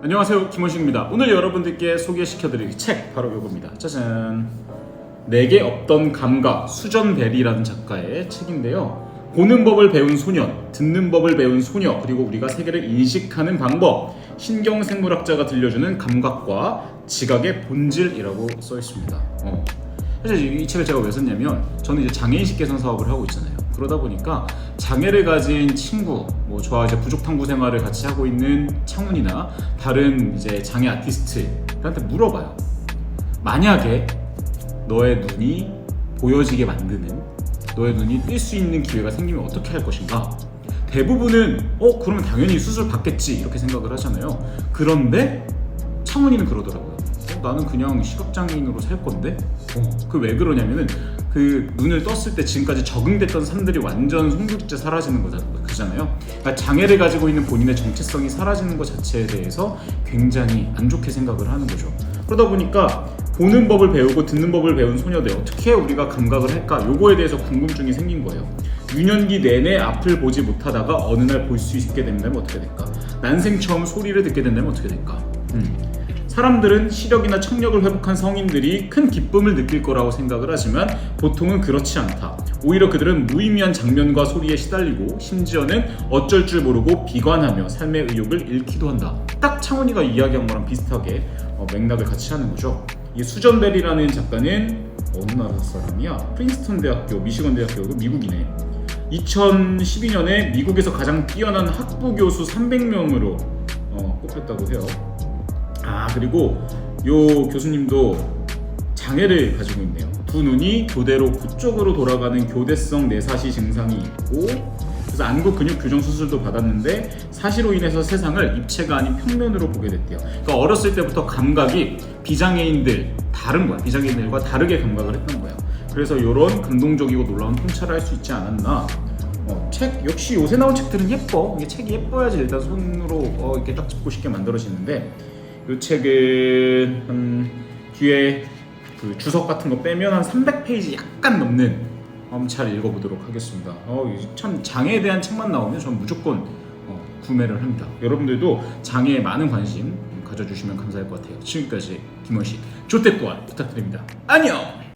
안녕하세요 김원식입니다 오늘 여러분들께 소개시켜드릴 책 바로 이겁니다 짜잔 내게 없던 감각 수전베리라는 작가의 책인데요 보는 법을 배운 소년, 듣는 법을 배운 소녀, 그리고 우리가 세계를 인식하는 방법, 신경생물학자가 들려주는 감각과 지각의 본질이라고 써 있습니다. 어. 사실 이 책을 제가 왜 썼냐면 저는 이제 장애인식 개선 사업을 하고 있잖아요. 그러다 보니까 장애를 가진 친구, 뭐 저와 이제 부족 탐구 생활을 같이 하고 있는 창훈이나 다른 이제 장애 아티스트한테 물어봐요. 만약에 너의 눈이 보여지게 만드는 너의 눈이 뜰 수 있는 기회가 생기면 어떻게 할 것인가? 대부분은 어 그러면 당연히 수술 받겠지 이렇게 생각을 하잖아요. 그런데 창훈이는 그러더라고요. 어, 나는 그냥 시각장애인으로 살 건데. 어, 그 왜 그러냐면은 그 눈을 떴을 때 지금까지 적응됐던 삶들이 완전 송두리째 사라지는 그잖아요. 그러니까 장애를 가지고 있는 본인의 정체성이 사라지는 것 자체에 대해서 굉장히 안 좋게 생각을 하는 거죠. 그러다 보니까 보는 법을 배우고 듣는 법을 배운 소녀들 어떻게 우리가 감각을 할까? 요거에 대해서 궁금증이 생긴 거예요. 유년기 내내 앞을 보지 못하다가 어느 날 볼 수 있게 된다면 어떻게 될까? 난생 처음 소리를 듣게 된다면 어떻게 될까? 음. 사람들은 시력이나 청력을 회복한 성인들이 큰 기쁨을 느낄 거라고 생각을 하지만 보통은 그렇지 않다. 오히려 그들은 무의미한 장면과 소리에 시달리고 심지어는 어쩔 줄 모르고 비관하며 삶의 의욕을 잃기도 한다. 딱 창훈이가 이야기한 거랑 비슷하게 어, 맥락을 같이 하는 거죠. 이 수전벨이라는 작가는 어느 나라 사람이야? 프린스턴 대학교, 미시건 대학교고 미국이네. 2012년에 미국에서 가장 뛰어난 학부 교수 300명으로 어, 꼽혔다고 해요. 아 그리고 요 교수님도 장애를 가지고 있네요. 두 눈이 교대로 그쪽으로 돌아가는 교대성 내사시 증상이 있고 그래서 안구 근육 교정 수술도 받았는데 사시로 인해서 세상을 입체가 아닌 평면으로 보게 됐대요. 그러니까 어렸을 때부터 감각이 비장애인들 다른 거야. 비장애인들과 다르게 감각을 했던 거야. 그래서 이런 감동적이고 놀라운 통찰을 할 수 있지 않았나. 어, 책 역시 요새 나온 책들은 예뻐. 이게 책이 예뻐야지 일단 손으로 어, 이렇게 딱 짚고 싶게 만들어지는데 이 책은 한 뒤에 그 주석 같은 거 빼면 한 300페이지 약간 넘는 한번 잘 읽어보도록 하겠습니다. 어, 이참 장애에 대한 책만 나오면 전 무조건 어, 구매를 합니다. 여러분들도 장애에 많은 관심 가져주시면 감사할 것 같아요. 지금까지 김원식 조태꾸안 부탁드립니다. 안녕.